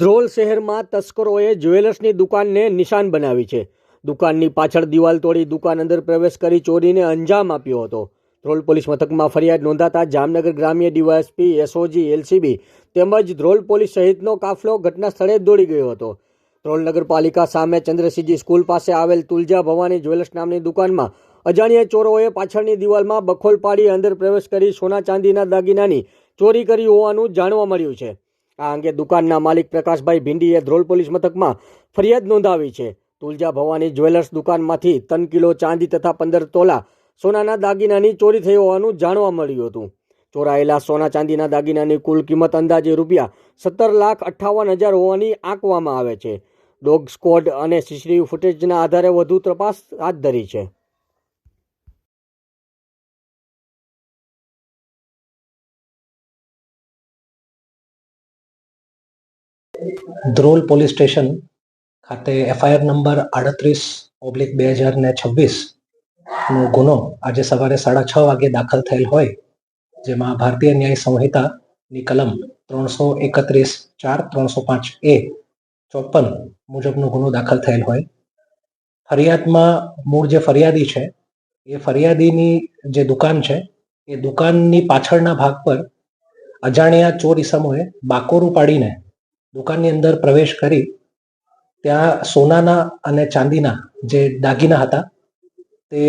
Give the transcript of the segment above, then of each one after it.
ધ્રોલ શહેરમાં તસ્કરોએ જ્વેલર્સની દુકાનને નિશાન બનાવી છે. દુકાનની પાછળ દિવાલ તોડી દુકાન અંદર પ્રવેશ કરી ચોરીને અંજામ આપ્યો હતો. ધ્રોલ પોલીસ મથકમાં ફરિયાદ નોંધાતા જામનગર ગ્રામ્ય ડીવાયએસપી, એસઓજી, એલસીબી તેમજ ધ્રોલ પોલીસ સહિતનો કાફલો ઘટના સ્થળે દોડી ગયો હતો. ધ્રોલ નગરપાલિકા સામે ચંદ્રસિંહજી સ્કૂલ પાસે આવેલ તુલજા ભવાની જ્વેલર્સ નામની દુકાનમાં અજાણ્યા ચોરોએ પાછળની દિવાલમાં બખોલ પાડી અંદર પ્રવેશ કરી સોના ચાંદીના દાગીનાની ચોરી કરી હોવાનું જાણવા મળ્યું છે. આ અંગે દુકાનના માલિક પ્રકાશભાઈ ભીંડીએ ધ્રોલ પોલીસ મથકમાં ફરિયાદ નોંધાવી છે. તુલજા ભવાની જ્વેલર્સ દુકાનમાંથી ત્રણ કિલો ચાંદી તથા પંદર તોલા સોનાના દાગીનાની ચોરી થઈ હોવાનું જાણવા મળ્યું હતું. ચોરાયેલા સોના ચાંદીના દાગીનાની કુલ કિંમત અંદાજે રૂપિયા સત્તર લાખ અઠ્ઠાવન હજાર હોવાની આંકવામાં આવે છે. ડોગ સ્કોડ અને સીસીટીવી ફૂટેજના આધારે વધુ તપાસ હાથ ધરી છે. ધ્રોલ પોલીસ સ્ટેશન ખાતે એફઆઈઆર નંબર આડત્રીસ, ઓબ્લિક બે હજાર ને છવ્વીસ નો ગુનો આજે સવારે સાડા છ વાગે દાખલ થયેલ હોય, જેમાં ભારતીય ન્યાય સંહિતાની કલમ ત્રણસો એકત્રીસ, ચાર ત્રણસો પાંચ એ ચોપન મુજબનો ગુનો દાખલ થયેલ હોય. ફરિયાદમાં મૂળ જે ફરિયાદી છે, એ ફરિયાદીની જે દુકાન છે, એ દુકાનની પાછળના ભાગ પર અજાણ્યા ચોર ઇસમોએ બાકોરું પાડીને દુકાનની અંદર પ્રવેશ કરી ત્યાં સોનાના અને ચાંદીના જે દાગીના હતા, તે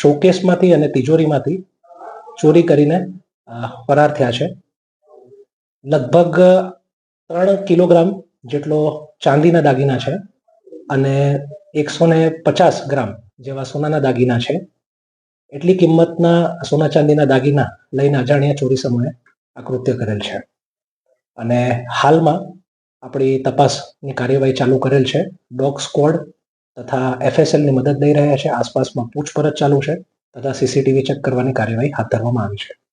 શોકેસમાંથી અને તિજોરીમાંથી ચોરી કરીને ફરાર થયા છે. લગભગ ત્રણ કિલોગ્રામ જેટલો ચાંદીના દાગીના છે અને એકસો ને પચાસ ગ્રામ જેવા સોનાના દાગીના છે. એટલી કિંમતના સોના ચાંદીના દાગીના લઈને અજાણ્યા ચોરી સમયે આ કૃત્ય કરેલ છે. અને હાલમાં આપણી તપાસની કાર્યવાહી ચાલુ કરેલ છે. ડોગ સ્ક્વોડ તથા એફએસએલની મદદ લઈ રહ્યા છે. આસપાસમાં પૂછપરછ ચાલુ છે તથા સીસીટીવી ચેક કરવાની કાર્યવાહી હાથ ધરવામાં આવી છે.